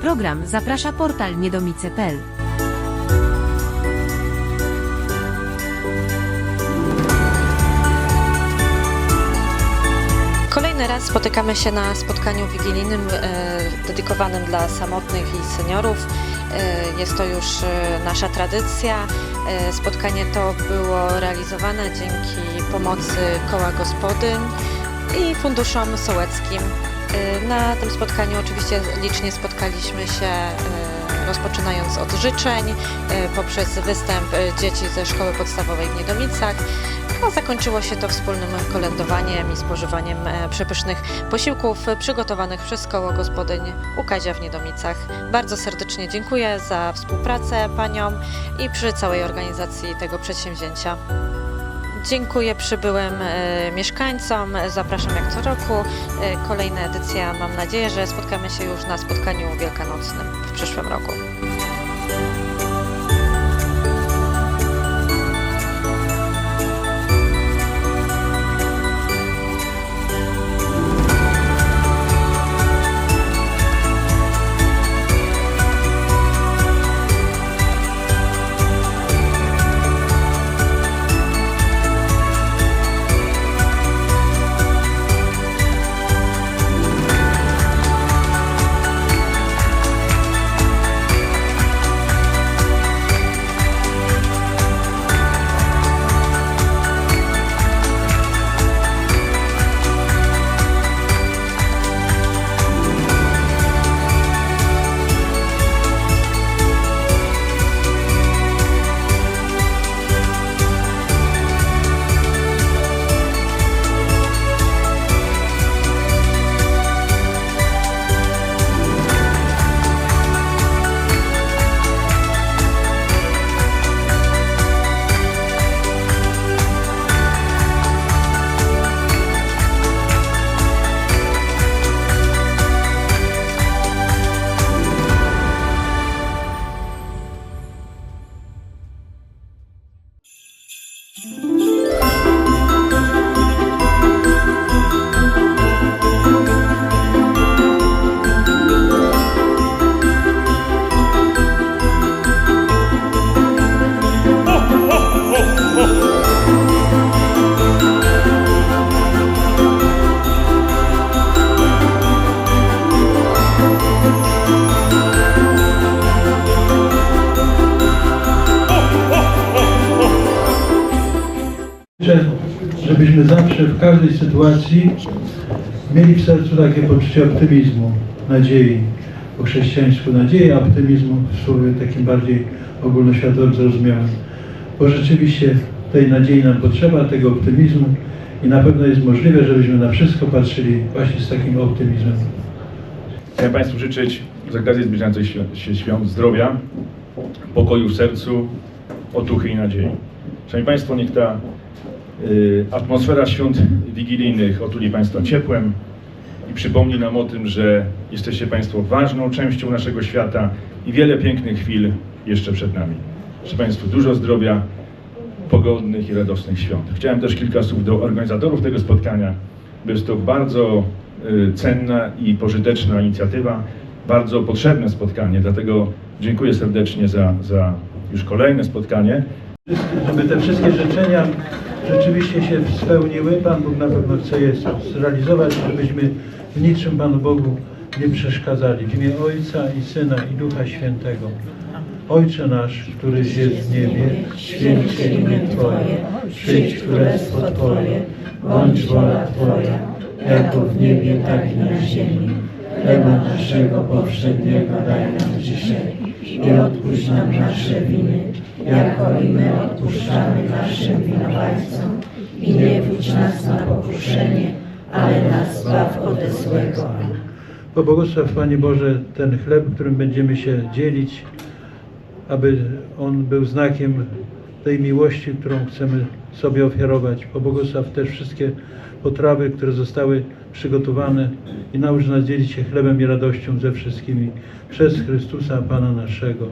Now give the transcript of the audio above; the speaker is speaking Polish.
program zaprasza portal niedomice.pl. Kolejny raz spotykamy się na spotkaniu wigilijnym e, dedykowanym dla samotnych i seniorów. E, jest to już e, nasza tradycja. E, spotkanie to było realizowane dzięki pomocy Koła Gospodyń i Funduszom Sołeckim. E, na tym spotkaniu oczywiście licznie spotkaliśmy się e, rozpoczynając od życzeń, e, poprzez występ e, dzieci ze szkoły podstawowej w Niedomicach, a zakończyło się to wspólnym kolędowaniem i spożywaniem przepysznych posiłków przygotowanych przez koło gospodyń u Kazia w Niedomicach. Bardzo serdecznie dziękuję za współpracę paniom i przy całej organizacji tego przedsięwzięcia. Dziękuję przybyłym e, mieszkańcom. Zapraszam jak co roku. E, kolejna edycja. Mam nadzieję, że spotkamy się już na spotkaniu wielkanocnym w przyszłym roku. Życzę, żebyśmy zawsze w każdej sytuacji mieli w sercu takie poczucie optymizmu, nadziei, po chrześcijańsku nadziei, optymizmu w słowie takim bardziej ogólnoświatowym zrozumiałym. Bo rzeczywiście tej nadziei nam potrzeba, tego optymizmu i na pewno jest możliwe, żebyśmy na wszystko patrzyli właśnie z takim optymizmem. Chciałem Państwu życzyć z okazji zbliżających się- świąt zdrowia, pokoju w sercu, otuchy i nadziei. Szanowni Państwo, niech ta atmosfera świąt wigilijnych otuli Państwa ciepłem i przypomni nam o tym, że jesteście Państwo ważną częścią naszego świata i wiele pięknych chwil jeszcze przed nami. Życzę Państwu dużo zdrowia, pogodnych i radosnych świąt. Chciałem też kilka słów do organizatorów tego spotkania. Jest to bardzo y, cenna i pożyteczna inicjatywa, bardzo potrzebne spotkanie, dlatego dziękuję serdecznie za, za już kolejne spotkanie. Żeby te wszystkie życzenia rzeczywiście się spełniły, Pan Bóg na pewno chce je zrealizować, żebyśmy w niczym Panu Bogu nie przeszkadzali. W imię Ojca i Syna i Ducha Świętego. Ojcze nasz, któryś jest w niebie, święć się imię Twoje, przyjdź królestwo Twoje, bądź wola Twoja, jako w niebie, tak i na ziemi. Chleba naszego powszedniego daj nam dzisiaj i odpuść nam nasze winy, jako i my odpuszczamy naszym winowajcom. I nie wódź nas na pokuszenie, ale nas zbaw ode złego. Pobłogosław Panie Boże ten chleb, którym będziemy się dzielić, aby on był znakiem tej miłości, którą chcemy sobie ofiarować. Pobłogosław też wszystkie potrawy, które zostały przygotowane i naucz nas dzielić się chlebem i radością ze wszystkimi przez Chrystusa Pana naszego.